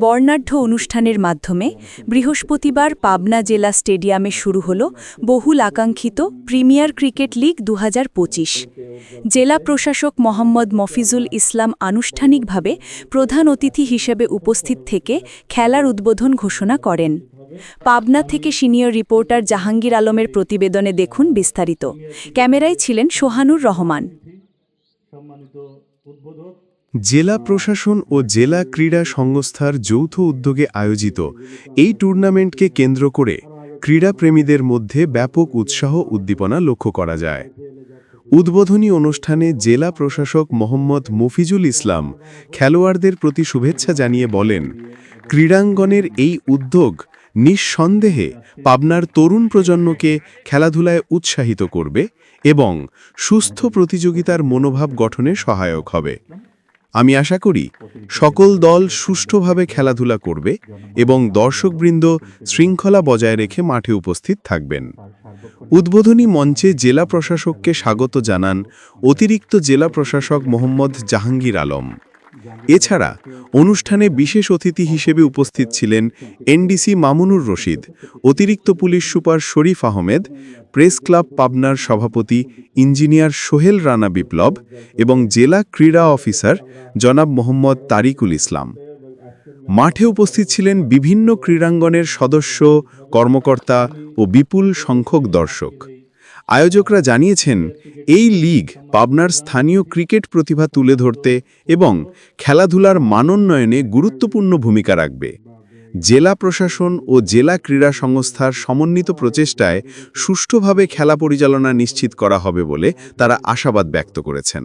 বর্ণাঢ্য অনুষ্ঠানের মাধ্যমে বৃহস্পতিবার পাবনা জেলা স্টেডিয়ামে শুরু হল বহুল আকাঙ্ক্ষিত প্রিমিয়ার ক্রিকেট লিগ দু হাজার পঁচিশ। জেলা প্রশাসক মোহাম্মদ মফিজুল ইসলাম আনুষ্ঠানিকভাবে প্রধান অতিথি হিসেবে উপস্থিত থেকে খেলার উদ্বোধন ঘোষণা করেন। পাবনা থেকে সিনিয়র রিপোর্টার জাহাঙ্গীর আলমের প্রতিবেদনে দেখুন বিস্তারিত। ক্যামেরায় ছিলেন সোহানুর রহমান। জেলা প্রশাসন ও জেলা ক্রীড়া সংস্থার যৌথ উদ্যোগে আয়োজিত এই টুর্নামেন্টকে কেন্দ্র করে ক্রীড়াপ্রেমীদের মধ্যে ব্যাপক উৎসাহ উদ্দীপনা লক্ষ্য করা যায়। উদ্বোধনী অনুষ্ঠানে জেলা প্রশাসক মোহাম্মদ মফিজুল ইসলাম খেলোয়াড়দের প্রতি শুভেচ্ছা জানিয়ে বলেন, ক্রীড়াঙ্গনের এই উদ্যোগ নিঃসন্দেহে পাবনার তরুণ প্রজন্মকে খেলাধুলায় উৎসাহিত করবে এবং সুস্থ প্রতিযোগিতার মনোভাব গঠনে সহায়ক হবে। আমি আশা করি সকল দল সুষ্ঠুভাবে খেলাধুলা করবে এবং দর্শকবৃন্দ শৃঙ্খলা বজায় রেখে মাঠে উপস্থিত থাকবেন। উদ্বোধনী মঞ্চে জেলা প্রশাসককে স্বাগত জানান অতিরিক্ত জেলা প্রশাসক মোহাম্মদ জাহাঙ্গীর আলম। এছাড়া, অনুষ্ঠানে বিশেষ অতিথি হিসেবে উপস্থিত ছিলেন এনডিসি মামুনুর রশিদ, অতিরিক্ত police super Sharif Ahmed, press club পাবনার সভাপতি ইঞ্জিনিয়ার সোহেল রানা বিপ্লব এবং জেলা ক্রীড়া অফিসার জনাব মোহাম্মদ তারিকুল ইসলাম। মাঠে উপস্থিত ছিলেন বিভিন্ন ক্রীড়াঙ্গনের সদস্য, কর্মকর্তা ও বিপুল সংখ্যক দর্শক। আয়োজকরা জানিয়েছেন, এই লীগ পাবনার স্থানীয় ক্রিকেট প্রতিভা তুলে ধরতে এবং খেলাধুলার মানোন্নয়নে গুরুত্বপূর্ণ ভূমিকা রাখবে। জেলা প্রশাসন ও জেলা ক্রীড়া সংস্থার সমন্বিত প্রচেষ্টায় সুষ্ঠুভাবে খেলা পরিচালনা নিশ্চিত করা হবে বলে তারা আশাবাদ ব্যক্ত করেছেন।